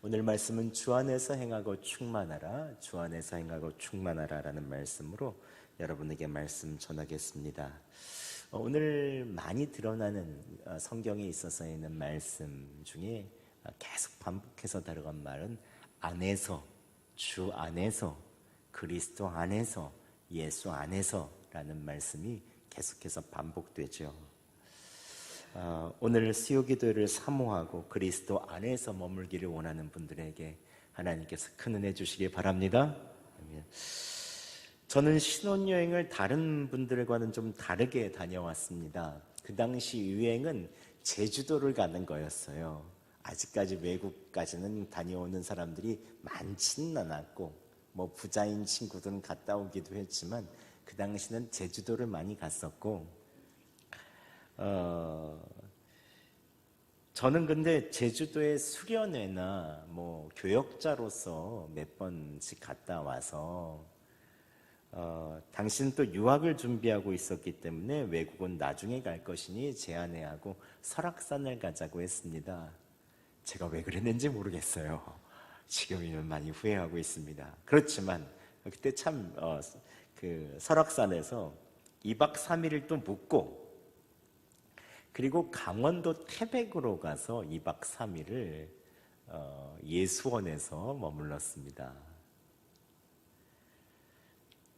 오늘 말씀은 주 안에서 행하고 충만하라, 주 안에서 행하고 충만하라라는 말씀으로 여러분에게 말씀 전하겠습니다. 어, 오늘 많이 드러나는 어, 성경에 있어서 있는 말씀 중에 어, 계속 반복해서 들어간 말은 안에서, 주 안에서, 그리스도 안에서, 예수 안에서라는 말씀이 계속해서 반복되죠. 어, 오늘 수요 기도를 사모하고 그리스도 안에서 머물기를 원하는 분들에게 하나님께서 큰 은혜 주시기 바랍니다. 저는 신혼여행을 다른 분들과는 좀 다르게 다녀왔습니다. 그 당시 유행은 제주도를 가는 거였어요. 아직까지 외국까지는 다녀오는 사람들이 많지는 않았고, 뭐 부자인 친구들은 갔다 오기도 했지만, 그 당시는 제주도를 많이 갔었고, 어, 저는 근데 제주도에 수련회나 뭐 교역자로서 몇 번씩 갔다 와서 어, 당신은 또 유학을 준비하고 있었기 때문에 외국은 나중에 갈 것이니 제안해 하고 설악산을 가자고 했습니다. 제가 왜 그랬는지 모르겠어요. 지금이면 많이 후회하고 있습니다. 그렇지만 그때 참 어, 그 설악산에서 2박 3일을 또 묵고 그리고 강원도 태백으로 가서 2박 3일을 어, 예수원에서 머물렀습니다.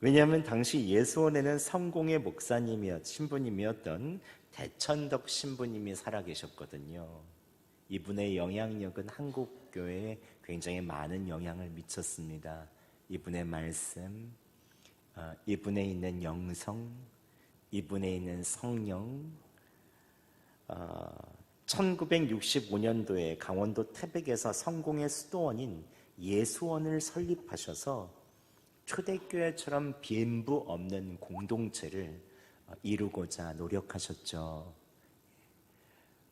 왜냐하면 당시 예수원에는 성공의 목사님이었, 신부님이었던 대천덕 신부님이 살아계셨거든요. 이분의 영향력은 한국 교회에 굉장히 많은 영향을 미쳤습니다. 이분의 말씀, 어, 이분에 있는 영성, 이분에 있는 성령, 어, 1965년도에 강원도 태백에서 성공의 수도원인 예수원을 설립하셔서 초대교회처럼 비부 없는 공동체를 어, 이루고자 노력하셨죠.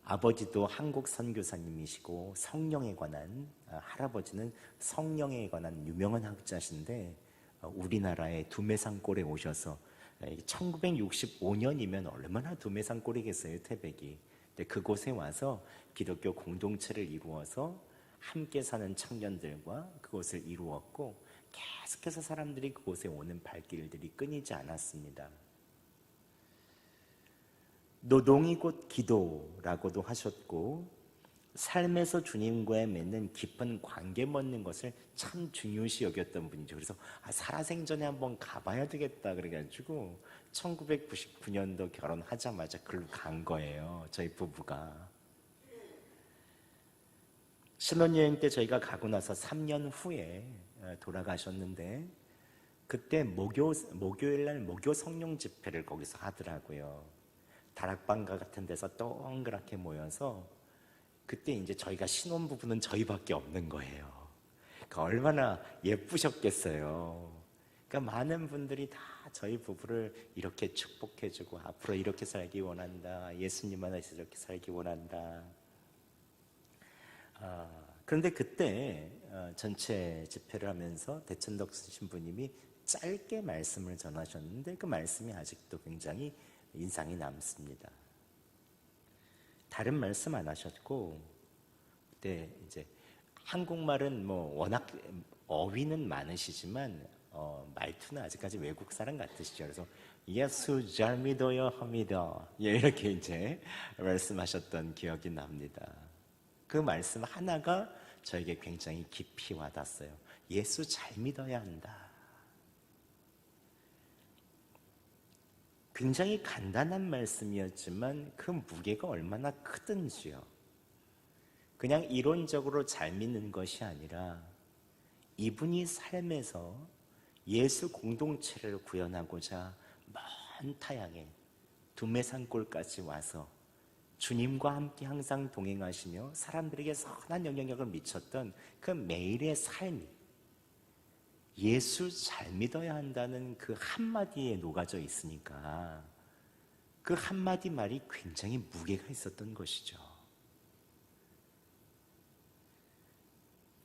아버지도 한국 선교사님이시고 성령에 관한 어, 할아버지는 성령에 관한 유명한 학자신데 어, 우리나라의 두메산골에 오셔서 1965년이면 얼마나 두메산골이겠어요 태백이. 근데 그곳에 와서 기독교 공동체를 이루어서 함께 사는 청년들과 그곳을 이루었고 계속해서 사람들이 그곳에 오는 발길들이 끊이지 않았습니다. 노동이 곧 기도라고도 하셨고 삶에서 주님과의 맺는 깊은 관계 맺는 것을 참 중요시 여겼던 분이죠. 그래서 아, 살아생전에 한번 가봐야 되겠다 그래가지고 1999년도 결혼하자마자 글로 간 거예요. 저희 부부가. 신혼여행 때 저희가 가고 나서 3년 후에 어, 돌아가셨는데 그때 목요 목요일 날 목요 성령 집회를 거기서 하더라고요. 다락방 같은 데서 동그랗게 모여서 그때 이제 저희가 신혼 부부는 저희밖에 없는 거예요. 그러니까 얼마나 예쁘셨겠어요. 그러니까 많은 분들이 다 저희 부부를 이렇게 축복해주고 앞으로 이렇게 살기 원한다. 예수님 안에서 이렇게 살기 원한다. 아, 그런데 그때 어, 전체 집회를 하면서 대천덕 신부님이 짧게 말씀을 전하셨는데 그 말씀이 아직도 굉장히 인상이 남습니다. 다른 말씀 안 하셨고 그때 이제 한국말은 뭐 워낙 어휘는 많으시지만 어, 말투는 아직까지 외국 사람 같으시죠. 그래서 예수 잘 믿어요 합니다. 예, 이렇게 이제 말씀하셨던 기억이 납니다. 그 말씀 하나가 저에게 굉장히 깊이 와닿았어요. 예수 잘 믿어야 한다. 굉장히 간단한 말씀이었지만 그 무게가 얼마나 크든지요. 그냥 이론적으로 잘 믿는 것이 아니라 이분이 삶에서 예수 공동체를 구현하고자 먼 타양에 두메산골까지 와서 주님과 함께 항상 동행하시며 사람들에게 선한 영향력을 미쳤던 그 매일의 삶이 예수 잘 믿어야 한다는 그 한마디에 녹아져 있으니까 그 한마디 말이 굉장히 무게가 있었던 것이죠.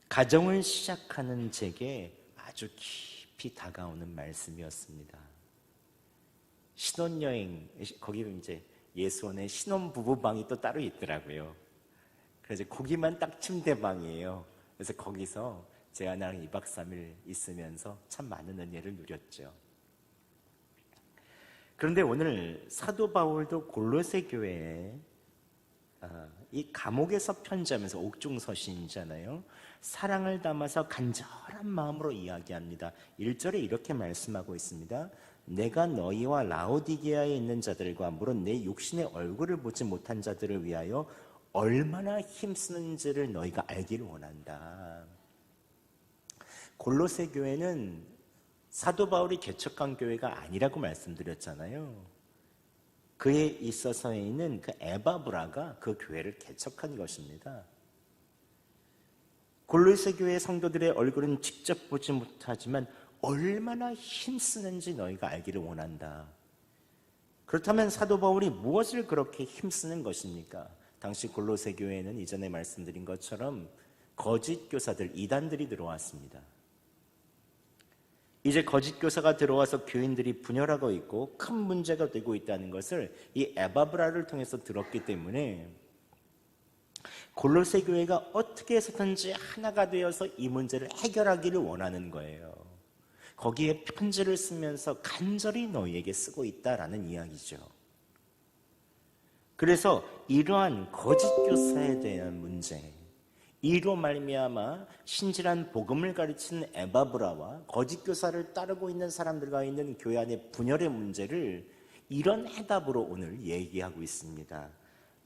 가정을 시작하는 제게 아주 깊이 다가오는 말씀이었습니다. 신혼여행, 거기 이제 예수원에 신혼부부방이 또 따로 있더라고요. 그래서 거기만 딱 침대방이에요. 그래서 거기서 제가 나랑 2박 3일 있으면서 참 많은 은혜를 누렸죠. 그런데 오늘 사도 바울도 골로새 교회에 아, 이 감옥에서 편지하면서 옥중 서신이잖아요. 사랑을 담아서 간절한 마음으로 이야기합니다. 1절에 이렇게 말씀하고 있습니다. 내가 너희와 라오디게아에 있는 자들과 물론 내 육신의 얼굴을 보지 못한 자들을 위하여 얼마나 힘쓰는지를 너희가 알기를 원한다. 골로새 교회는 사도 바울이 개척한 교회가 아니라고 말씀드렸잖아요. 그에 있어서는 그 에바브라가 그 교회를 개척한 것입니다. 골로새 교회 성도들의 얼굴은 직접 보지 못하지만 얼마나 힘쓰는지 너희가 알기를 원한다. 그렇다면 사도 바울이 무엇을 그렇게 힘쓰는 것입니까? 당시 골로새 교회에는 이전에 말씀드린 것처럼 거짓 교사들 이단들이 들어왔습니다. 이제 거짓 교사가 들어와서 교인들이 분열하고 있고 큰 문제가 되고 있다는 것을 이 에바브라를 통해서 들었기 때문에 골로새 교회가 어떻게 해서든지 하나가 되어서 이 문제를 해결하기를 원하는 거예요. 거기에 편지를 쓰면서 간절히 너희에게 쓰고 있다라는 이야기죠. 그래서 이러한 거짓 교사에 대한 문제, 이로 말미암아 신실한 복음을 가르치는 에바브라와 거짓 교사를 따르고 있는 사람들과 있는 교회 안의 분열의 문제를 이런 해답으로 오늘 얘기하고 있습니다.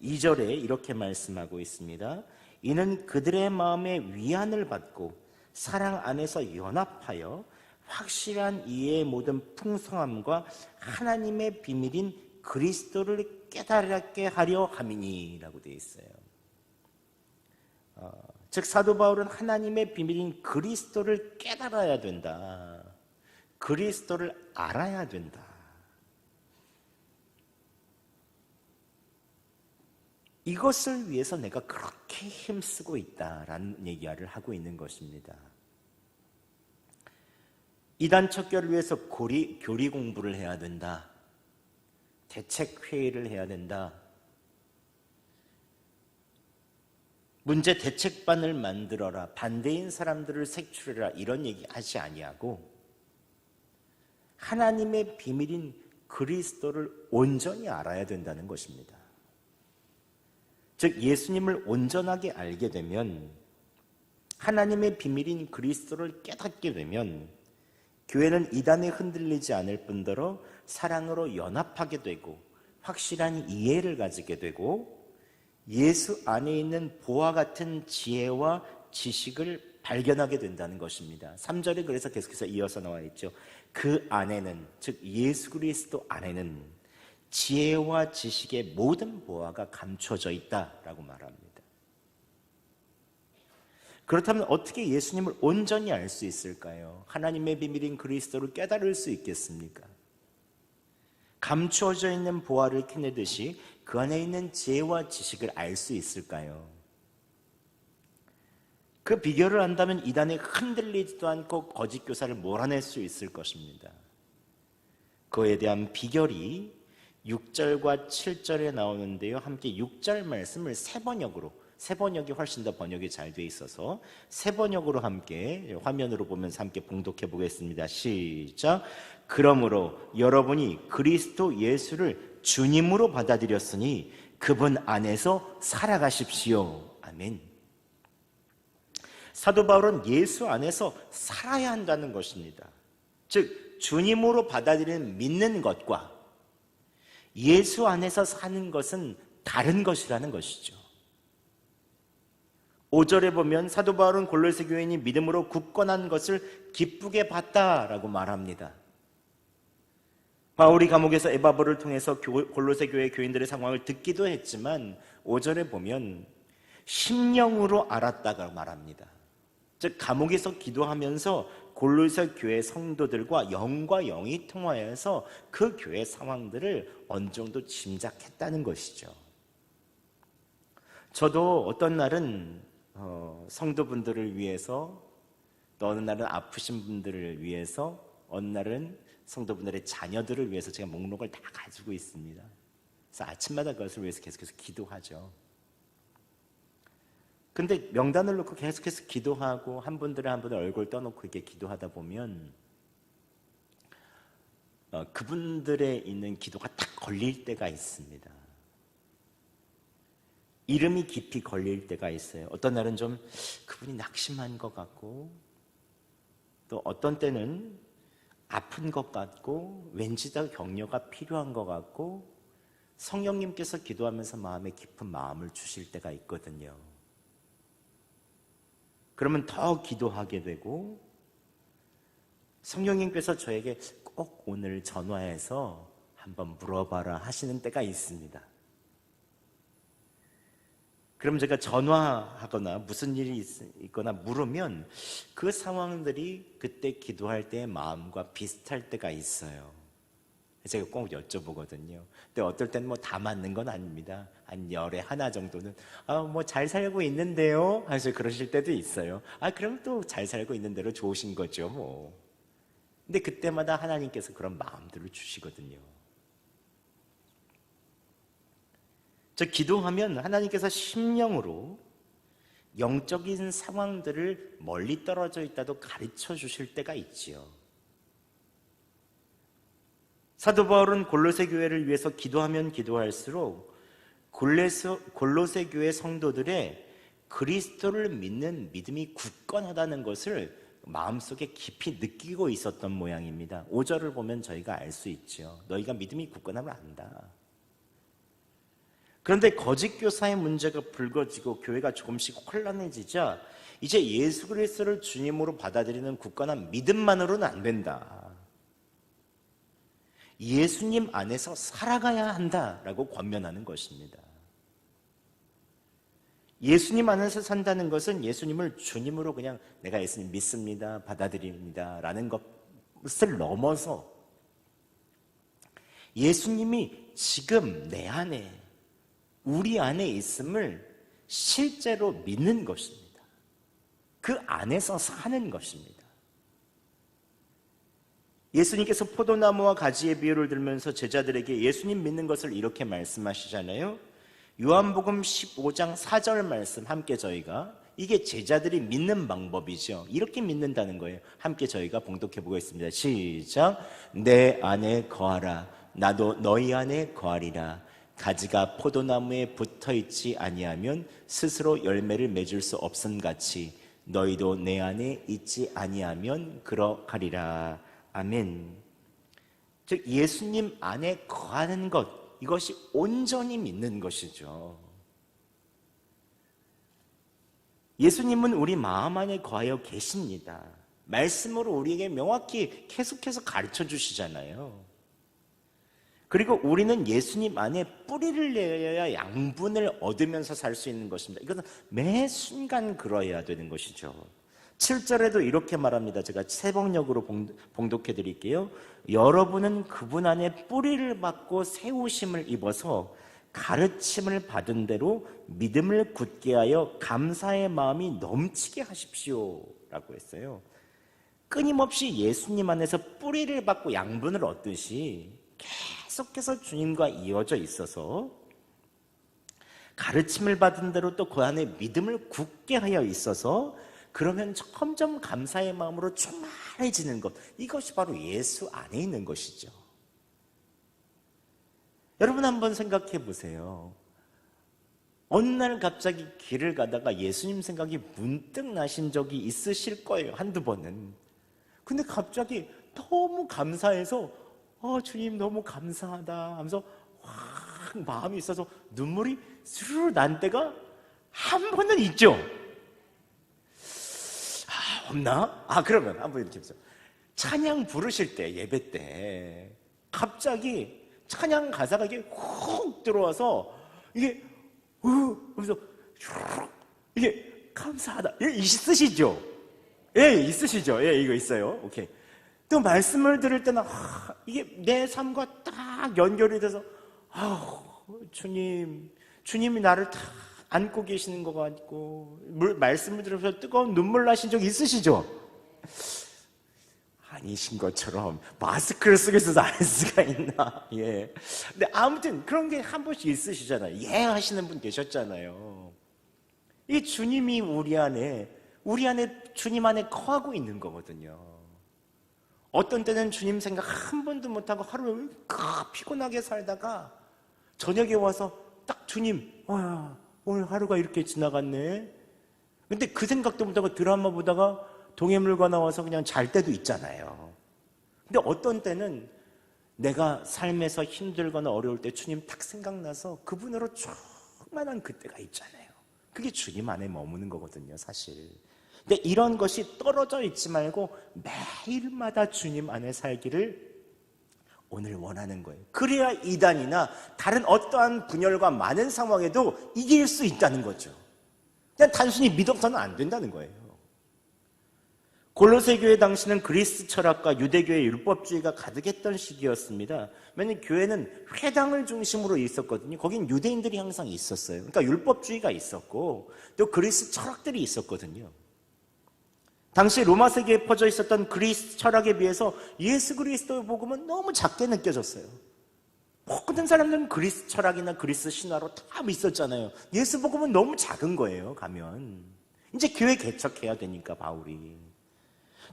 2절에 이렇게 말씀하고 있습니다. 이는 그들의 마음에 위안을 받고 사랑 안에서 연합하여 확실한 이해의 모든 풍성함과 하나님의 비밀인 그리스도를 깨달게 하려 함이니라고 되어 있어요. 어, 즉 사도 바울은 하나님의 비밀인 그리스도를 깨달아야 된다. 그리스도를 알아야 된다. 이것을 위해서 내가 그렇게 힘쓰고 있다라는 얘기를 하고 있는 것입니다. 이단 척결을 위해서 고리, 교리 공부를 해야 된다. 대책 회의를 해야 된다. 문제 대책반을 만들어라. 반대인 사람들을 색출해라. 이런 얘기 하지 아니하고 하나님의 비밀인 그리스도를 온전히 알아야 된다는 것입니다. 즉 예수님을 온전하게 알게 되면 하나님의 비밀인 그리스도를 깨닫게 되면 교회는 이단에 흔들리지 않을 뿐더러 사랑으로 연합하게 되고 확실한 이해를 가지게 되고 예수 안에 있는 보화 같은 지혜와 지식을 발견하게 된다는 것입니다. 3절에 그래서 계속해서 이어서 나와 있죠. 그 안에는 즉 예수 그리스도 안에는 지혜와 지식의 모든 보화가 감춰져 있다라고 말합니다. 그렇다면 어떻게 예수님을 온전히 알 수 있을까요? 하나님의 비밀인 그리스도를 깨달을 수 있겠습니까? 감추어져 있는 보화를 캐내듯이 그 안에 있는 지혜와 지식을 알 수 있을까요? 그 비결을 안다면 이단에 흔들리지도 않고 거짓 교사를 몰아낼 수 있을 것입니다. 그에 대한 비결이 6절과 7절에 나오는데요. 함께 6절 말씀을 세 번역으로 세 번역이 훨씬 더 번역이 잘 돼 있어서 세 번역으로 함께 화면으로 보면서 함께 봉독해 보겠습니다. 시작. 그러므로 여러분이 그리스도 예수를 주님으로 받아들였으니 그분 안에서 살아가십시오. 아멘. 사도 바울은 예수 안에서 살아야 한다는 것입니다. 즉, 주님으로 받아들이는 믿는 것과 예수 안에서 사는 것은 다른 것이라는 것이죠. 5절에 보면 사도 바울은 골로새 교인이 믿음으로 굳건한 것을 기쁘게 봤다라고 말합니다. 바울이 감옥에서 에바브를 통해서 골로새 교회 교인들의 상황을 듣기도 했지만 5절에 보면 심령으로 알았다고 말합니다. 즉 감옥에서 기도하면서 골로새 교회 성도들과 영과 영이 통하여서 그 교회 상황들을 어느 정도 짐작했다는 것이죠. 저도 어떤 날은 어, 성도분들을 위해서 또 어느 날은 아프신 분들을 위해서 어느 날은 성도분들의 자녀들을 위해서 제가 목록을 다 가지고 있습니다. 그래서 아침마다 그것을 위해서 계속해서 기도하죠. 근데 명단을 놓고 계속해서 기도하고 한 분들의 한 분의 얼굴 떠놓고 이렇게 기도하다 보면 어, 그분들의 있는 기도가 딱 걸릴 때가 있습니다. 이름이 깊이 걸릴 때가 있어요. 어떤 날은 좀 그분이 낙심한 것 같고 또 어떤 때는 아픈 것 같고 왠지 더 격려가 필요한 것 같고 성령님께서 기도하면서 마음에 깊은 마음을 주실 때가 있거든요. 그러면 더 기도하게 되고 성령님께서 저에게 꼭 오늘 전화해서 한번 물어봐라 하시는 때가 있습니다. 그럼 제가 전화하거나 무슨 일이 있- 있거나 물으면 그 상황들이 그때 기도할 때의 마음과 비슷할 때가 있어요. 제가 꼭 여쭤보거든요. 근데 어떨 때는 뭐 다 맞는 건 아닙니다. 한 열에 하나 정도는 아 뭐 잘 살고 있는데요. 하셔 그러실 때도 있어요. 아 그럼 또 잘 살고 있는 대로 좋으신 거죠, 뭐. 근데 그때마다 하나님께서 그런 마음들을 주시거든요. 저 기도하면 하나님께서 심령으로 영적인 상황들을 멀리 떨어져 있다도 가르쳐 주실 때가 있지요. 사도 바울은 골로새 교회를 위해서 기도하면 기도할수록 골로새, 골로새 교회 성도들의 그리스도를 믿는 믿음이 굳건하다는 것을 마음속에 깊이 느끼고 있었던 모양입니다. 5절을 보면 저희가 알 수 있죠. 너희가 믿음이 굳건함을 안다. 그런데 거짓 교사의 문제가 불거지고 교회가 조금씩 혼란해지자 이제 예수 그리스도를 주님으로 받아들이는 굳건한 믿음만으로는 안 된다. 예수님 안에서 살아가야 한다라고 권면하는 것입니다. 예수님 안에서 산다는 것은 예수님을 주님으로 그냥 내가 예수님 믿습니다, 받아들입니다 라는 것을 넘어서 예수님이 지금 내 안에 우리 안에 있음을 실제로 믿는 것입니다. 그 안에서 사는 것입니다. 예수님께서 포도나무와 가지의 비유를 들면서 제자들에게 예수님 믿는 것을 이렇게 말씀하시잖아요. 요한복음 15장 4절 말씀 함께 저희가 이게 제자들이 믿는 방법이죠. 이렇게 믿는다는 거예요. 함께 저희가 봉독해 보겠습니다. 시작. 내 안에 거하라. 나도 너희 안에 거하리라. 가지가 포도나무에 붙어 있지 아니하면 스스로 열매를 맺을 수 없음 같이 너희도 내 안에 있지 아니하면 그러하리라. 아멘. 즉 예수님 안에 거하는 것 이것이 온전히 믿는 것이죠. 예수님은 우리 마음 안에 거하여 계십니다. 말씀으로 우리에게 명확히 계속해서 가르쳐 주시잖아요. 그리고 우리는 예수님 안에 뿌리를 내야 양분을 얻으면서 살 수 있는 것입니다. 이것은 매 순간 그러해야 되는 것이죠. 7절에도 이렇게 말합니다. 제가 세번역으로 봉독해 드릴게요. 여러분은 그분 안에 뿌리를 받고 세우심을 입어서 가르침을 받은 대로 믿음을 굳게 하여 감사의 마음이 넘치게 하십시오. 라고 했어요. 끊임없이 예수님 안에서 뿌리를 받고 양분을 얻듯이 계속해서 주님과 이어져 있어서 가르침을 받은 대로 또 그 안에 믿음을 굳게 하여 있어서 그러면 점점 감사의 마음으로 충만해지는 것. 이것이 바로 예수 안에 있는 것이죠. 여러분 한번 생각해 보세요. 어느 날 갑자기 길을 가다가 예수님 생각이 문득 나신 적이 있으실 거예요. 한두 번은. 근데 갑자기 너무 감사해서 어, 주님 너무 감사하다 하면서 확 마음이 있어서 눈물이 스르르 난 때가 한 번은 있죠. 아, 없나? 아, 그러면 한번 이렇게 해보세요. 찬양 부르실 때, 예배 때, 갑자기 찬양 가사가 이게 훅 들어와서, 이게, 우, 그래서, 이게, 감사하다. 이게 있으시죠? 예, 있으시죠? 예, 이거 있어요. 오케이. 또 말씀을 들을 때는, 아, 이게 내 삶과 딱 연결이 돼서, 아 주님, 주님이 나를 다 안고 계시는 것 같고 물, 말씀을 들으면서 뜨거운 눈물 나신 적 있으시죠? 아니신 것처럼 마스크를 쓰고 있어서 알 수가 있나? 예. 근데 아무튼 그런 게 한 번씩 있으시잖아요. 예 하시는 분 계셨잖아요. 이 주님이 우리 안에, 우리 안에 주님 안에 거하고 있는 거거든요. 어떤 때는 주님 생각 한 번도 못하고 하루 피곤하게 살다가 저녁에 와서 딱 주님, 와, 오늘 하루가 이렇게 지나갔네. 근데 그 생각도 못하고 드라마 보다가 동해물과 나와서 그냥 잘 때도 있잖아요. 근데 어떤 때는 내가 삶에서 힘들거나 어려울 때 주님 딱 생각나서 그분으로 충만한 그때가 있잖아요. 그게 주님 안에 머무는 거거든요, 사실. 근데 이런 것이 떨어져 있지 말고 매일마다 주님 안에 살기를 오늘 원하는 거예요. 그래야 이단이나 다른 어떠한 분열과 많은 상황에도 이길 수 있다는 거죠. 그냥 단순히 믿어서는 안 된다는 거예요. 골로새 교회 당시는 그리스 철학과 유대교의 율법주의가 가득했던 시기였습니다. 왜냐하면 교회는 회당을 중심으로 있었거든요. 거긴 유대인들이 항상 있었어요. 그러니까 율법주의가 있었고 또 그리스 철학들이 있었거든요. 당시 로마 세계에 퍼져 있었던 그리스 철학에 비해서 예수 그리스도의 복음은 너무 작게 느껴졌어요. 모든 사람들은 그리스 철학이나 그리스 신화로 다 믿었잖아요. 예수 복음은 너무 작은 거예요, 가면. 이제 교회 개척해야 되니까, 바울이.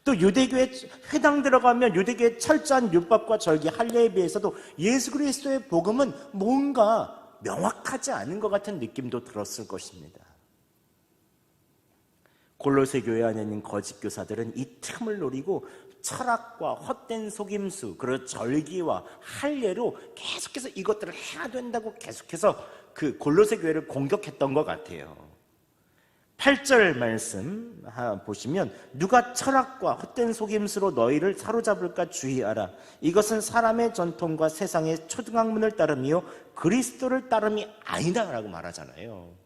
또 유대교에 회당 들어가면 유대교의 철저한 율법과 절기 할례에 비해서도 예수 그리스도의 복음은 뭔가 명확하지 않은 것 같은 느낌도 들었을 것입니다. 골로새 교회 안에 있는 거짓 교사들은 이 틈을 노리고 철학과 헛된 속임수, 그리고 절기와 할례로 계속해서 이것들을 해야 된다고 계속해서 그 골로새 교회를 공격했던 것 같아요. 8절 말씀 보시면 누가 철학과 헛된 속임수로 너희를 사로잡을까 주의하라. 이것은 사람의 전통과 세상의 초등학문을 따름이요 그리스도를 따름이 아니다라고 말하잖아요.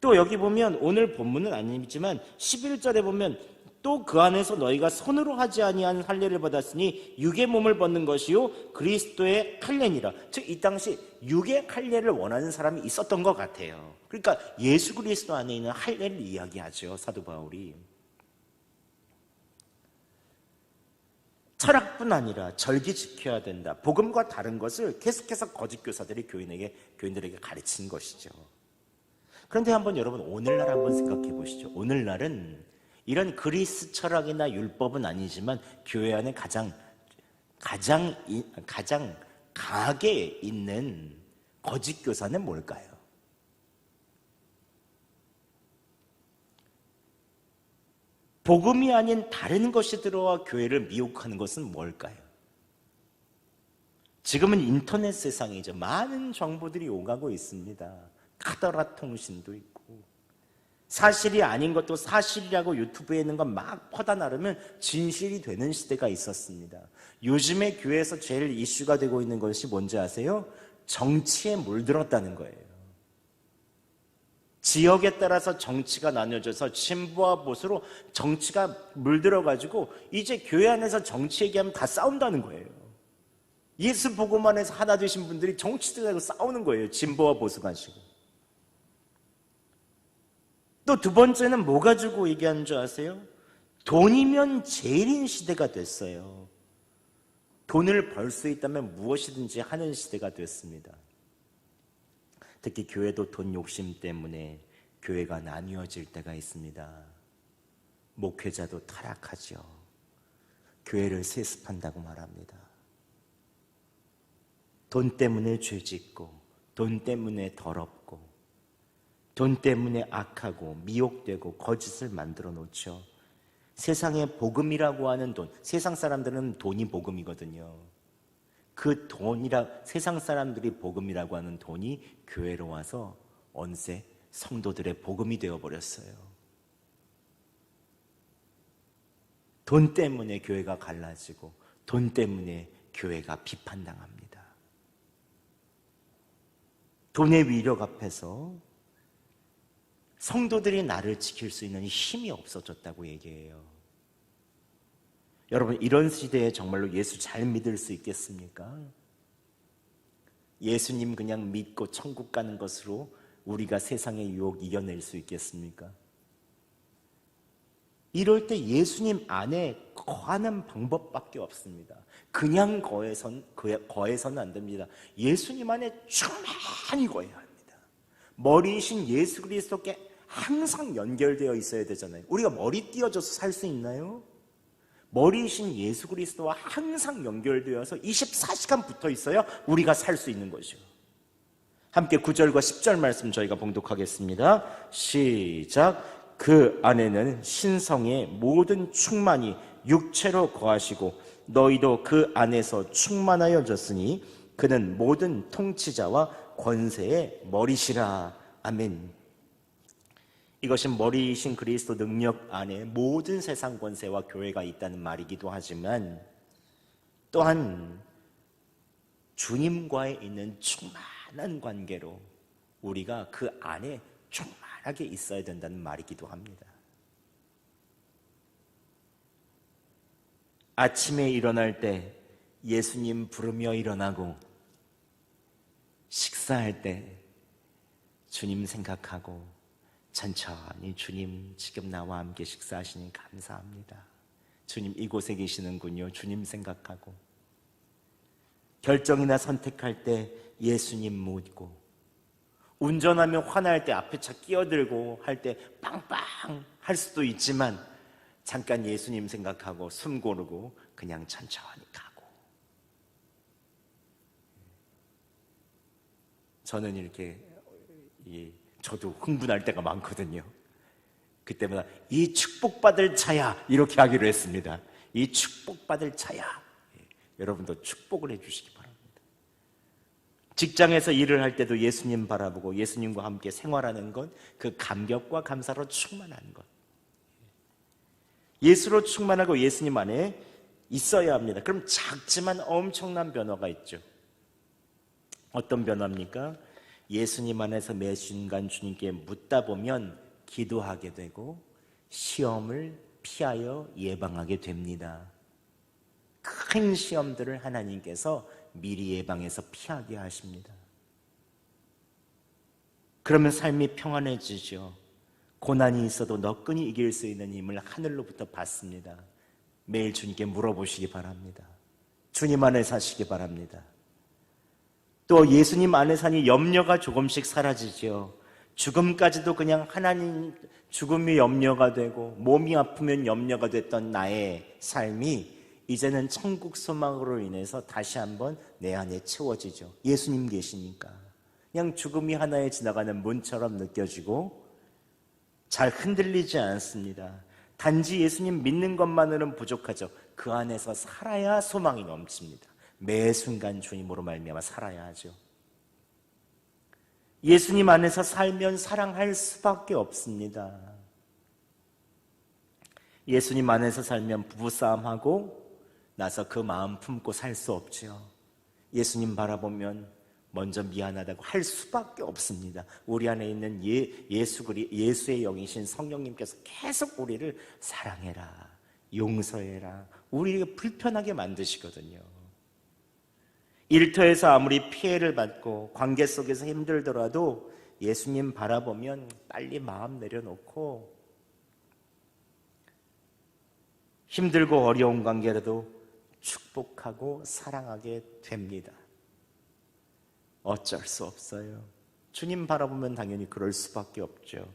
또 여기 보면 오늘 본문은 아니지만 11절에 보면 또 그 안에서 너희가 손으로 하지 아니한 할례를 받았으니 육의 몸을 벗는 것이요 그리스도의 칼례니라. 즉 이 당시 육의 할례를 원하는 사람이 있었던 것 같아요. 그러니까 예수 그리스도 안에 있는 할례를 이야기하죠 사도 바울이. 철학뿐 아니라 절기 지켜야 된다. 복음과 다른 것을 계속해서 거짓 교사들이 교인에게 교인들에게 가르친 것이죠. 그런데 한번 여러분 오늘날 한번 생각해 보시죠. 오늘날은 이런 그리스 철학이나 율법은 아니지만 교회 안에 가장 가장 가장 강하게 있는 거짓 교사는 뭘까요? 복음이 아닌 다른 것이 들어와 교회를 미혹하는 것은 뭘까요? 지금은 인터넷 세상이죠. 많은 정보들이 오가고 있습니다. 카더라 통신도 있고 사실이 아닌 것도 사실이라고 유튜브에 있는 건 막 퍼다 나르면 진실이 되는 시대가 있었습니다. 요즘에 교회에서 제일 이슈가 되고 있는 것이 뭔지 아세요? 정치에 물들었다는 거예요. 지역에 따라서 정치가 나뉘어져서 진보와 보수로 정치가 물들어가지고 이제 교회 안에서 정치 얘기하면 다 싸운다는 거예요. 예수 보고만 해서 하나 되신 분들이 정치 들하고 싸우는 거예요. 진보와 보수 가지고. 또 두 번째는 뭐 가지고 얘기하는 줄 아세요? 돈이면 제일인 시대가 됐어요. 돈을 벌 수 있다면 무엇이든지 하는 시대가 됐습니다. 특히 교회도 돈 욕심 때문에 교회가 나뉘어질 때가 있습니다. 목회자도 타락하죠. 교회를 세습한다고 말합니다. 돈 때문에 죄 짓고, 돈 때문에 더럽고, 돈 때문에 악하고, 미혹되고, 거짓을 만들어 놓죠. 세상에 복음이라고 하는 돈, 세상 사람들은 돈이 복음이거든요. 그 돈이라 세상 사람들이 복음이라고 하는 돈이 교회로 와서 언제 성도들의 복음이 되어 버렸어요. 돈 때문에 교회가 갈라지고 돈 때문에 교회가 비판당합니다. 돈의 위력 앞에서 성도들이 나를 지킬 수 있는 힘이 없어졌다고 얘기해요. 여러분, 이런 시대에 정말로 예수 잘 믿을 수 있겠습니까? 예수님 그냥 믿고 천국 가는 것으로 우리가 세상의 유혹 이겨낼 수 있겠습니까? 이럴 때 예수님 안에 거하는 방법밖에 없습니다. 그냥 거해선, 거해서는 안 됩니다. 예수님 안에 충만히 거해야 합니다. 머리이신 예수 그리스도께 항상 연결되어 있어야 되잖아요. 우리가 머리 띄어져서 살 수 있나요? 머리이신 예수 그리스도와 항상 연결되어서 24시간 붙어 있어야 우리가 살 수 있는 것이요. 함께 9절과 10절 말씀 저희가 봉독하겠습니다. 시작. 그 안에는 신성의 모든 충만이 육체로 거하시고 너희도 그 안에서 충만하여졌으니 그는 모든 통치자와 권세의 머리시라. 아멘. 이것은 머리이신 그리스도 능력 안에 모든 세상 권세와 교회가 있다는 말이기도 하지만 또한 주님과의 있는 충만한 관계로 우리가 그 안에 충만하게 있어야 된다는 말이기도 합니다. 아침에 일어날 때 예수님 부르며 일어나고 식사할 때 주님 생각하고 천천히 주님 지금 나와 함께 식사하시니 감사합니다. 주님 이곳에 계시는군요. 주님 생각하고 결정이나 선택할 때 예수님 묻고 운전하며 화날 때 앞에 차 끼어들고 할 때 빵빵 할 수도 있지만 잠깐 예수님 생각하고 숨 고르고 그냥 천천히 가고 저는 이렇게 이 저도 흥분할 때가 많거든요. 그때마다 이 축복받을 차야 이렇게 하기로 했습니다. 이 축복받을 차야. 예, 여러분도 축복을 해주시기 바랍니다. 직장에서 일을 할 때도 예수님 바라보고 예수님과 함께 생활하는 것, 그 감격과 감사로 충만한 것. 예수로 충만하고 예수님 안에 있어야 합니다. 그럼 작지만 엄청난 변화가 있죠. 어떤 변화입니까? 예수님 안에서 매 순간 주님께 묻다 보면 기도하게 되고 시험을 피하여 예방하게 됩니다. 큰 시험들을 하나님께서 미리 예방해서 피하게 하십니다. 그러면 삶이 평안해지죠. 고난이 있어도 너끈히 이길 수 있는 힘을 하늘로부터 받습니다. 매일 주님께 물어보시기 바랍니다. 주님 안에 사시기 바랍니다. 또 예수님 안에 사니 염려가 조금씩 사라지죠. 죽음까지도 그냥 하나님 죽음이 염려가 되고 몸이 아프면 염려가 됐던 나의 삶이 이제는 천국 소망으로 인해서 다시 한번 내 안에 채워지죠. 예수님 계시니까. 그냥 죽음이 하나에 지나가는 문처럼 느껴지고 잘 흔들리지 않습니다. 단지 예수님 믿는 것만으로는 부족하죠. 그 안에서 살아야 소망이 넘칩니다. 매 순간 주님으로 말미암아 살아야 하죠. 예수님 안에서 살면 사랑할 수밖에 없습니다. 예수님 안에서 살면 부부싸움하고 나서 그 마음 품고 살 수 없지요. 예수님 바라보면 먼저 미안하다고 할 수밖에 없습니다. 우리 안에 있는 예, 예수 그리 예수의 영이신 성령님께서 계속 우리를 사랑해라, 용서해라, 우리를 불편하게 만드시거든요. 일터에서 아무리 피해를 받고 관계 속에서 힘들더라도 예수님 바라보면 빨리 마음 내려놓고 힘들고 어려운 관계라도 축복하고 사랑하게 됩니다. 어쩔 수 없어요. 주님 바라보면 당연히 그럴 수밖에 없죠.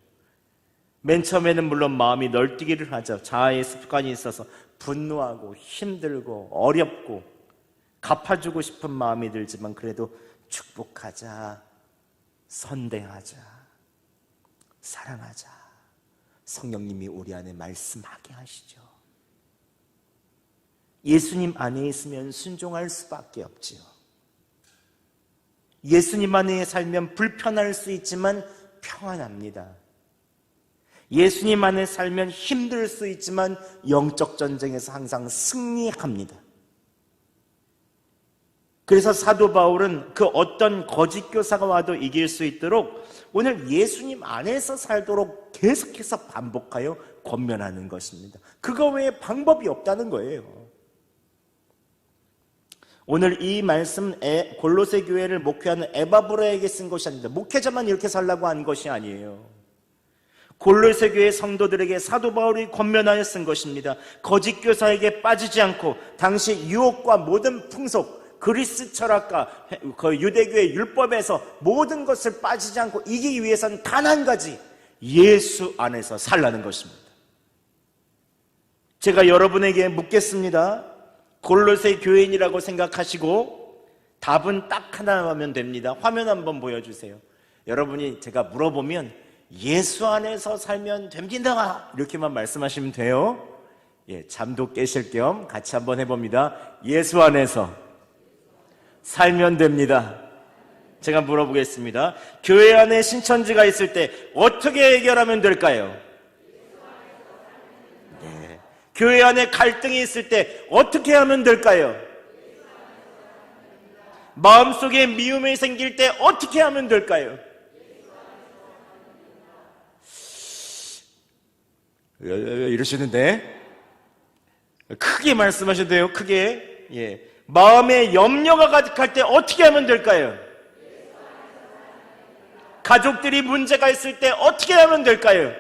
맨 처음에는 물론 마음이 널뛰기를 하죠. 자아의 습관이 있어서 분노하고 힘들고 어렵고 갚아주고 싶은 마음이 들지만 그래도 축복하자, 선대하자, 사랑하자. 성령님이 우리 안에 말씀하게 하시죠. 예수님 안에 있으면 순종할 수밖에 없지요. 예수님 안에 살면 불편할 수 있지만 평안합니다. 예수님 안에 살면 힘들 수 있지만 영적 전쟁에서 항상 승리합니다. 그래서 사도 바울은 그 어떤 거짓 교사가 와도 이길 수 있도록 오늘 예수님 안에서 살도록 계속해서 반복하여 권면하는 것입니다. 그거 외에 방법이 없다는 거예요. 오늘 이 말씀 에, 골로새 교회를 목회하는 에바브라에게 쓴 것이 아닙니다. 목회자만 이렇게 살라고 한 것이 아니에요. 골로새 교회 성도들에게 사도 바울이 권면하여 쓴 것입니다. 거짓 교사에게 빠지지 않고 당시 유혹과 모든 풍속, 그리스 철학과 그 유대교의 율법에서 모든 것을 빠지지 않고 이기기 위해서는 단 한 가지 예수 안에서 살라는 것입니다. 제가 여러분에게 묻겠습니다. 골로새 교인이라고 생각하시고 답은 딱 하나면 됩니다. 화면 한번 보여주세요. 여러분이 제가 물어보면 예수 안에서 살면 됩니다. 이렇게만 말씀하시면 돼요. 예, 잠도 깨실 겸 같이 한번 해봅니다. 예수 안에서 살면 됩니다. 제가 물어보겠습니다. 교회 안에 신천지가 있을 때 어떻게 해결하면 될까요? 네. 교회 안에 갈등이 있을 때 어떻게 하면 될까요? 마음속에 미움이 생길 때 어떻게 하면 될까요? 이러시는데 크게 말씀하셔도 돼요. 크게. 예. 마음에 염려가 가득할 때 어떻게 하면 될까요? 가족들이 문제가 있을 때 어떻게 하면 될까요?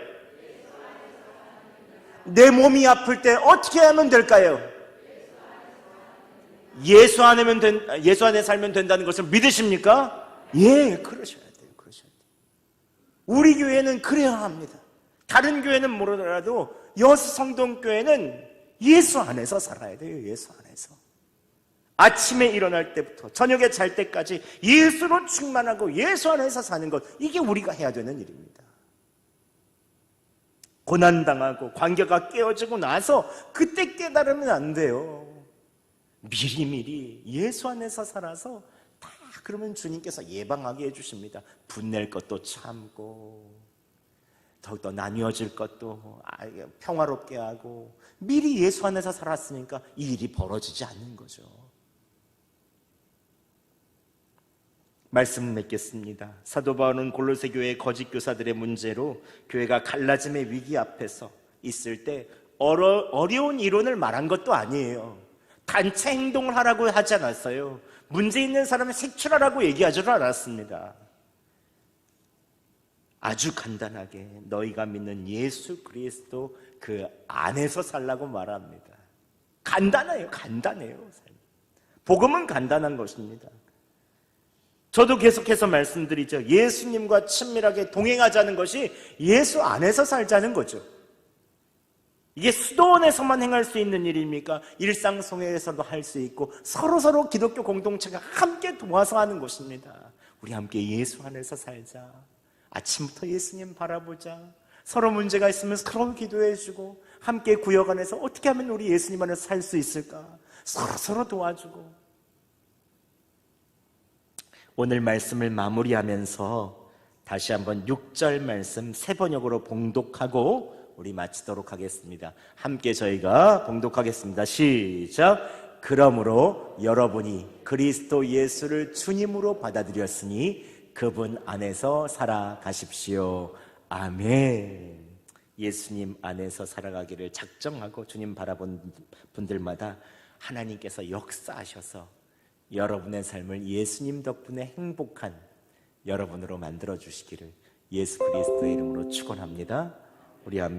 내 몸이 아플 때 어떻게 하면 될까요? 예수 안에면 된, 예수 안에 살면 된다는 것을 믿으십니까? 예, 그러셔야 돼요. 그러셔야 돼요. 우리 교회는 그래야 합니다. 다른 교회는 모르더라도 여수 성동교회는 예수 안에서 살아야 돼요. 예수 안에서. 아침에 일어날 때부터 저녁에 잘 때까지 예수로 충만하고 예수 안에서 사는 것 이게 우리가 해야 되는 일입니다. 고난당하고 관계가 깨어지고 나서 그때 깨달으면 안 돼요. 미리미리 예수 안에서 살아서 다 그러면 주님께서 예방하게 해주십니다. 분낼 것도 참고 더욱더 나뉘어질 것도 아, 평화롭게 하고 미리 예수 안에서 살았으니까 이 일이 벌어지지 않는 거죠. 말씀 맺겠습니다. 사도 바울은 골로새 교회 거짓 교사들의 문제로 교회가 갈라짐의 위기 앞에서 있을 때 어려, 어려운 이론을 말한 것도 아니에요. 단체 행동을 하라고 하지 않았어요. 문제 있는 사람을 색출하라고 얘기하지도 않았습니다. 아주 간단하게 너희가 믿는 예수 그리스도 그 안에서 살라고 말합니다. 간단해요. 간단해요. 복음은 간단한 것입니다. 저도 계속해서 말씀드리죠. 예수님과 친밀하게 동행하자는 것이 예수 안에서 살자는 거죠. 이게 수도원에서만 행할 수 있는 일입니까? 일상 속에서도 할 수 있고 서로 서로 기독교 공동체가 함께 도와서 하는 것입니다. 우리 함께 예수 안에서 살자. 아침부터 예수님 바라보자. 서로 문제가 있으면 서로 기도해주고 함께 구역 안에서 어떻게 하면 우리 예수님 안에서 살 수 있을까? 서로 서로 도와주고 오늘 말씀을 마무리하면서 다시 한번 6절 말씀 세 번역으로 봉독하고 우리 마치도록 하겠습니다. 함께 저희가 봉독하겠습니다. 시작. 그러므로 여러분이 그리스도 예수를 주님으로 받아들였으니 그분 안에서 살아가십시오. 아멘. 예수님 안에서 살아가기를 작정하고 주님 바라본 분들마다 하나님께서 역사하셔서 여러분의 삶을 예수님 덕분에 행복한 여러분으로 만들어 주시기를 예수 그리스도의 이름으로 축원합니다. 우리